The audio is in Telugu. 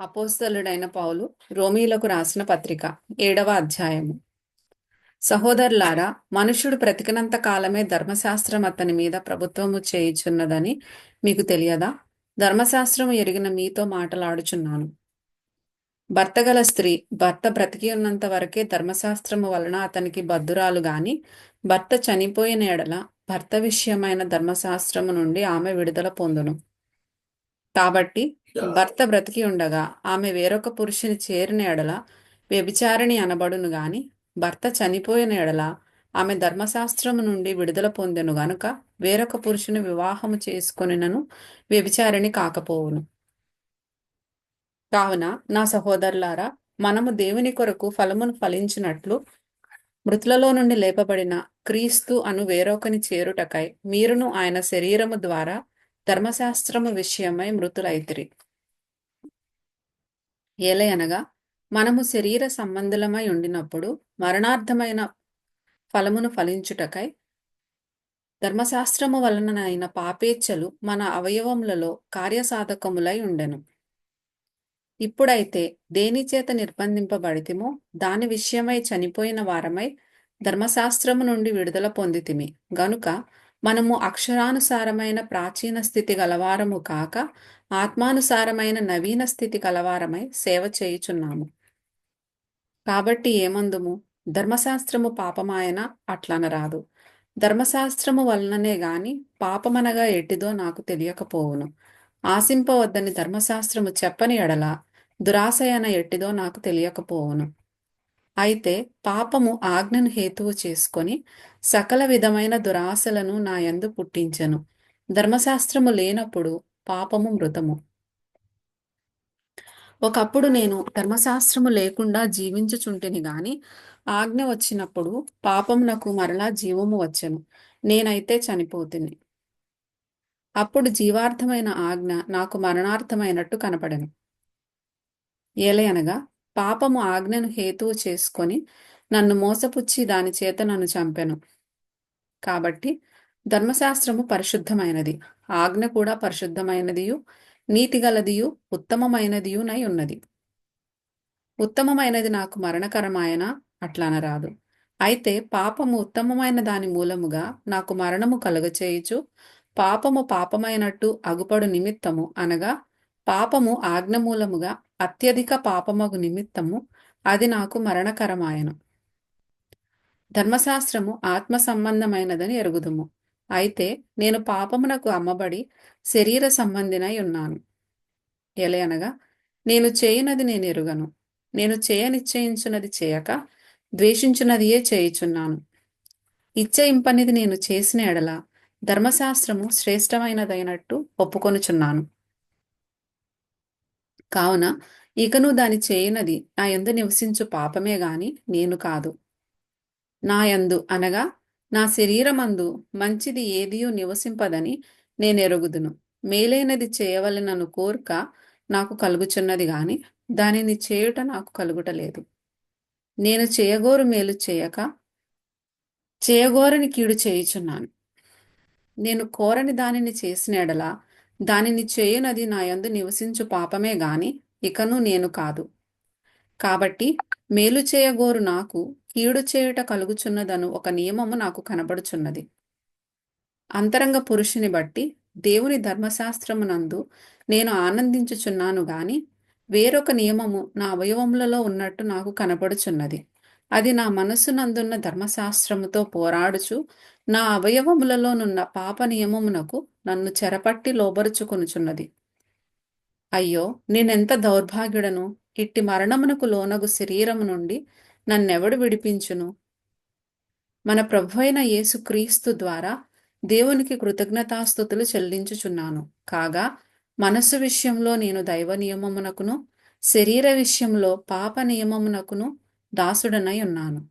అపోస్తలుడైన పౌలు రోమీలకు రాసిన పత్రిక ఏడవ అధ్యాయము. సహోదరులారా మనుష్యుడు బ్రతికినంత కాలమే ధర్మశాస్త్రం అతని మీద ప్రభుత్వము చేయుచున్నదని మీకు తెలియదా? ధర్మశాస్త్రము ఎరిగిన మీతో మాటలాడుచున్నాను. భర్త గల స్త్రీ భర్త బ్రతికి ఉన్నంత వరకే ధర్మశాస్త్రము వలన అతనికి బద్దురాలు గాని భర్త చనిపోయిన ఎడల భర్త విషయమైన ధర్మశాస్త్రము నుండి ఆమె విడుదల పొందును. కాబట్టి భర్త బ్రతికి ఉండగా ఆమె వేరొక పురుషుని చేరిన ఎడల వ్యభిచారిణి అనబడును గాని భర్త చనిపోయిన ఎడల ఆమె ధర్మశాస్త్రము నుండి విడుదల పొందెను గనుక వేరొక పురుషుని వివాహము చేసుకొనినను వ్యభిచారిణి కాకపోవును. కావున నా సహోదరులారా మనము దేవుని కొరకు ఫలమును ఫలించినట్లు మృతులలో నుండి లేపబడిన క్రీస్తు అను వేరొకని చేరుటకై మీరును ఆయన శరీరము ద్వారా ధర్మశాస్త్రము విషయమై మృతులైతిరి. ఏలయనగా మనము శరీర సంబంధులమై ఉండినప్పుడు మరణార్థమైన ఫలమును ఫలించుటకై ధర్మశాస్త్రము వలననైన పాపేచ్ఛలు మన అవయవములలో కార్యసాధకములై ఉండెను. ఇప్పుడైతే దేనిచేత నిర్బంధింపబడితిమో దాని విషయమై చనిపోయిన వారమై ధర్మశాస్త్రము నుండి విడుదల పొందితిమి. గనుక మనము అక్షరానుసారమైన ప్రాచీన స్థితి గలవారము కాక ఆత్మానుసారమైన నవీన స్థితి గలవారమై సేవ చేయుచున్నాము. కాబట్టి ఏమందుము? ధర్మశాస్త్రము పాపమాయన అట్లనరాదు. ధర్మశాస్త్రము వలననే గాని పాపమనగా ఎట్టిదో నాకు తెలియకపోవును. ఆశింపవద్దని ధర్మశాస్త్రము చెప్పని ఎడల దురాశయన ఎట్టిదో నాకు తెలియకపోవును. అయితే పాపము ఆజ్ఞను హేతువు చేసుకొని సకల విధమైన దురాశలను నా యందు పుట్టించెను. ధర్మశాస్త్రము లేనప్పుడు పాపము మృతము. ఒకప్పుడు నేను ధర్మశాస్త్రము లేకుండా జీవించుచుంటిని గాని ఆజ్ఞ వచ్చినప్పుడు పాపం నాకు మరలా జీవము వచ్చెను. నేనైతే చనిపోతుంది అప్పుడు జీవార్థమైన ఆజ్ఞ నాకు మరణార్థమైనట్టు కనపడను. ఏలయనగా పాపము ఆజ్ఞను హేతువు చేసుకొని నన్ను మోసపుచ్చి దాని చేత నన్ను చంపెను. కాబట్టి ధర్మశాస్త్రము పరిశుద్ధమైనది. ఆజ్ఞ కూడా పరిశుద్ధమైనదియు నీతిగలదియు ఉత్తమమైనదియునై ఉన్నది. ఉత్తమమైనది నాకు మరణకరమాయన అట్లనరాదు అయితే పాపము ఉత్తమమైన దాని మూలముగా నాకు మరణము కలుగచేయుచు పాపము పాపమైనట్టు అగుపడు నిమిత్తము అనగా పాపము ఆజ్ఞ మూలముగా అత్యధిక పాపమగు నిమిత్తము అది నాకు మరణకరమాయను. ధర్మశాస్త్రము ఆత్మ సంబంధమైనదని ఎరుగుదుము. అయితే నేను పాపమునకు అమ్మబడి శరీర సంబంధినై ఉన్నాను. ఎలయనగా నేను చేయనది నేను ఎరుగను. నేను చేయనిశ్చయించున్నది చేయక ద్వేషించున్నదియే చేయుచున్నాను. ఇచ్చయింపనిది నేను చేసిన ఎడల ధర్మశాస్త్రము శ్రేష్టమైనదైనట్టు ఒప్పుకొనుచున్నాను. కావున ఇకను దాని చేయనది నా యందు నివసించు పాపమే గాని నేను కాదు. నా యందు అనగా నా శరీరమందు మంచిది ఏదియూ నివసింపదని నేను ఎరుగుదును మేలైనది చేయవలనను కోరిక నాకు కలుగుచున్నది గాని దానిని చేయుట నాకు కలుగుటలేదు. నేను చేయగోరు మేలు చేయక చేయగోరని కీడు చేయుచున్నాను. నేను కోరని దానిని చేసిన ఎడల దానిని చేయునది నా యందు నివసించు పాపమే గాని ఇకను నేను కాదు. కాబట్టి మేలు చేయగోరు నాకు కీడు చేయుట కలుగుచున్నదను ఒక నియమము నాకు కనబడుచున్నది. అంతరంగ పురుషుని బట్టి దేవుని ధర్మశాస్త్రమునందు నేను ఆనందించుచున్నాను గాని వేరొక నియమము నా అవయవములలో ఉన్నట్టు నాకు కనబడుచున్నది. అది నా మనస్సునందున్న ధర్మశాస్త్రముతో పోరాడుచు నా అవయవములలోనున్న పాప నియమమునకు నన్ను చెరపట్టి లోబరుచుకొనుచున్నది. అయ్యో నేనెంత దౌర్భాగ్యుడను? ఇట్టి మరణమునకు లోనగు శరీరము నుండి నన్నెవడు విడిపించును? మన ప్రభు అయిన యేసుక్రీస్తు ద్వారా దేవునికి కృతజ్ఞతాస్థుతులు చెల్లించుచున్నాను. కాగా మనస్సు విషయంలో నేను దైవ నియమమునకును శరీర విషయంలో పాప నియమమునకును దాసుడనై ఉన్నాను.